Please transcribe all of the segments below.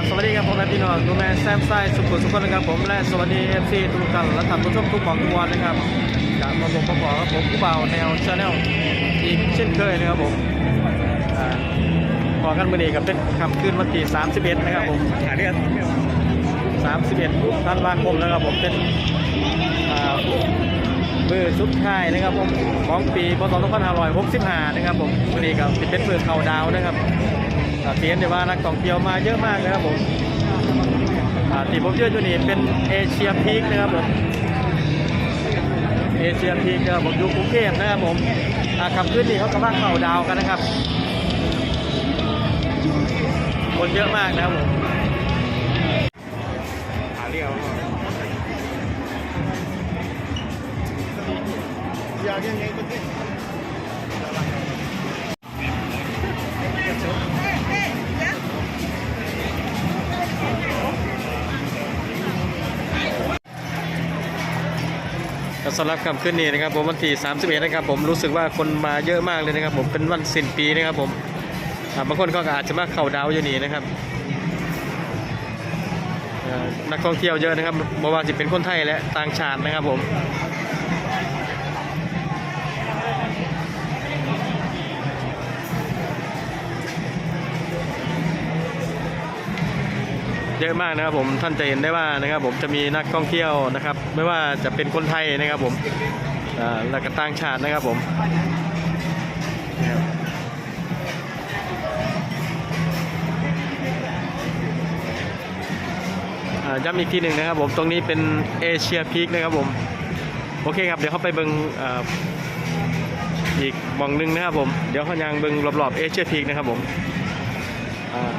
ครับสวัสดีครับผมแม่พี่น้องดูแมนแซมไซสุขุสุขนนะครับผมและสวัสดีเอฟซีทุกท่านและท่านผู้ชมทุกหม่องทุกวันนะครับกลับมาผมประกอบกับผมผู้เบาแนวชาแนลอีกเช่นเคยนะครับผมอ่าพอกันมือนี้กับเป็นคำขึ้นวันที่31 นะครับผมหาเรื่อง31ธันวาคมนะครับผมเป็นมือสุดท้ายนะครับผมของปีพศ2565นะครับผมมือนี้ก็เป็นมือเข้าดาวนะครับ เตียนได้ว่านักท่องเที่ยวมาเยอะมากนะครับผมที่ผมเชื่ออยู่นี่เป็นเอเชียพีคนะครับผมเอเชียพีคนะครับผมอยู่กรุงเทพนะครับผมขับขึ้นนี่เขากำลังเข่าดาวกันนะครับ คนเยอะมากนะครับผมหาเรื่องอยากยังไงก็ได้ สำหรับคำขึ้นนี่นะครับผมวันที่31นะครับผมรู้สึกว่าคนมาเยอะมากเลยนะครับ ผมเป็นวันสิ้นปีนะครับผมบางคนก็อาจจะมาเข่าดาวอยู่นี่นะครับนักท่องเที่ยวเยอะนะครับไม่ว่าจะเป็นคนไทยและต่างชาตินะครับผม เยอะมากนะครับผมท่านจะเห็นได้ว่านะครับผมจะมีนักท่องเที่ยวนะครับ ไม่ว่าจะเป็นคนไทยนะครับผมและก็ต่างชาตินะครับผมย้ำอีกทีหนึ่งนะครับผมตรงนี้เป็นเอเชียพีคนะครับผมโอเคครับเดี๋ยวเขาไปเบิงอีกมองหนึงนะครับผมเดี๋ยวเขายังเบิงรอบๆเอเชียพีคนะครับผมอ่า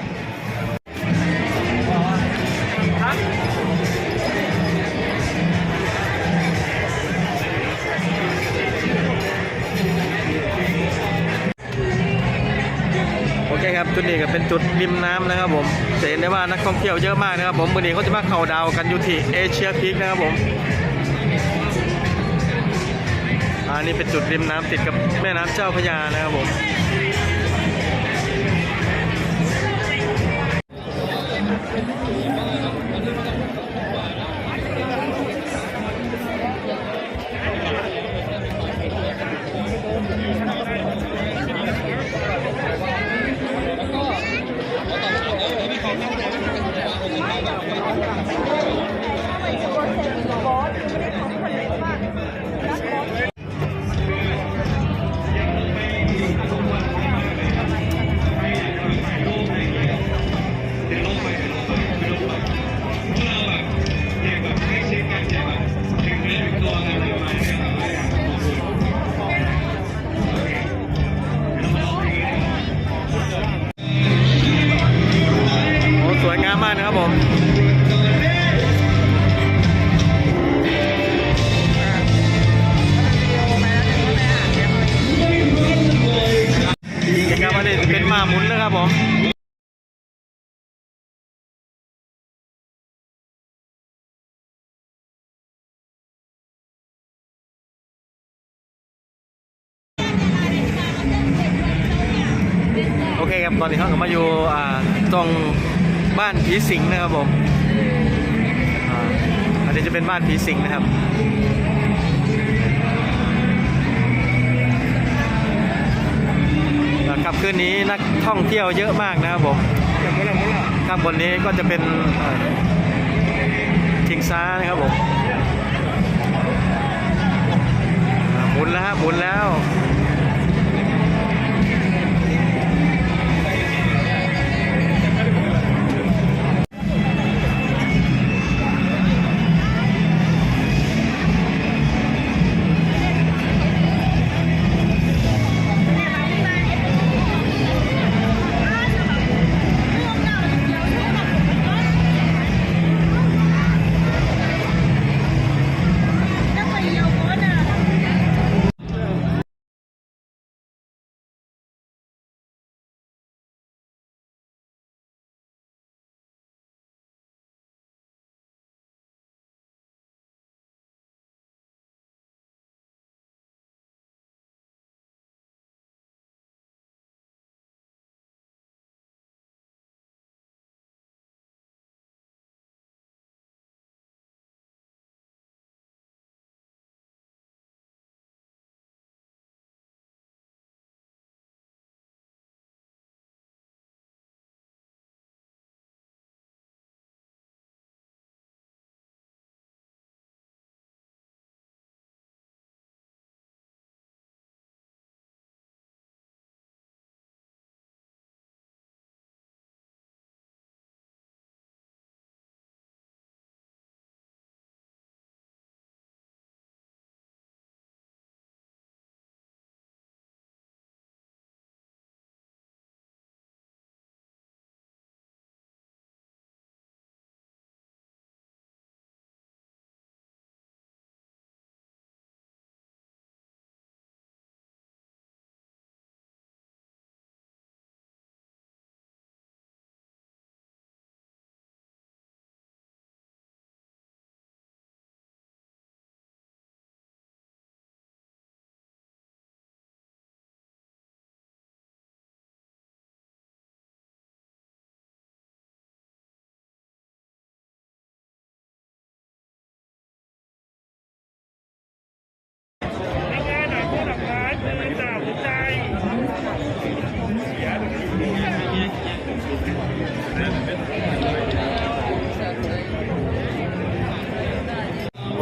จุดนี้ก็เป็นจุดริมน้ำนะครับผมจะเห็นได้ว่านักท่องเที่ยวเยอะมากนะครับผมวันนี้เขาจะมาเข่าดาวกันอยู่ที่เอเชียพีคนะครับผมอันนี้เป็นจุดริมน้ำติดกับแม่น้ำเจ้าพระยานะครับผม ครับผมโอเคครับ ตอนนี้เขาก็มาอยู่ตรงบ้านผีสิงนะครับผมอันนี้จะเป็นบ้านผีสิงนะครับ ครับคืนนี้นักท่องเที่ยวเยอะมากนะครับผมยังไม่ละไม่ละข้างบนนี้ก็จะเป็นทิงซ้านะครับผมหมุนแล้วหมุนแล้ว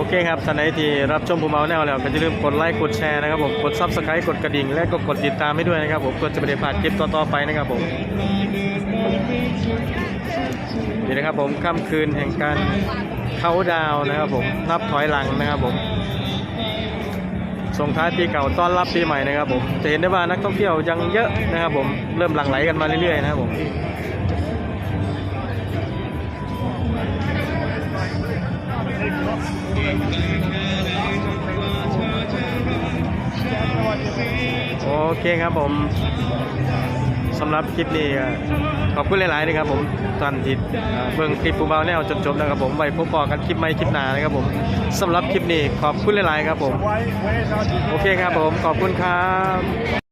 เคครับท่านใดที่รับชมภูมิเมาแนวแล้วก็อย่าลืมกดไลค์กดแชร์นะครับผมกดซับสไครต์กดกระดิ่งและก็กดติดตามให้ด้วยนะครับผมเพื่อจะไม่ได้พลาดคลิปต่อๆไปนะครับผมนี่นะครับผมค่ำคืนแห่งการเข้าดาวนะครับผมนับถอยหลังนะครับผมส่งท้ายปีเก่าต้อนรับปีใหม่นะครับผมจะเห็นได้ว่านักท่องเที่ยวยังเยอะนะครับผมเริ่มหลั่งไหลกันมาเรื่อยๆนะครับผม โอเคครับผมสำหรับคลิปนี้ขอบคุณหลายๆนะครับผมท่านที่เอ่อเบิ่งคลิปปูเบาแนวจนจบนะครับผมไว้พบปอกันคลิปใหม่คลิปหน้านะครับผมสำหรับคลิปนี้ขอบคุณหลายๆครับผม โอเคครับผมขอบคุณครับ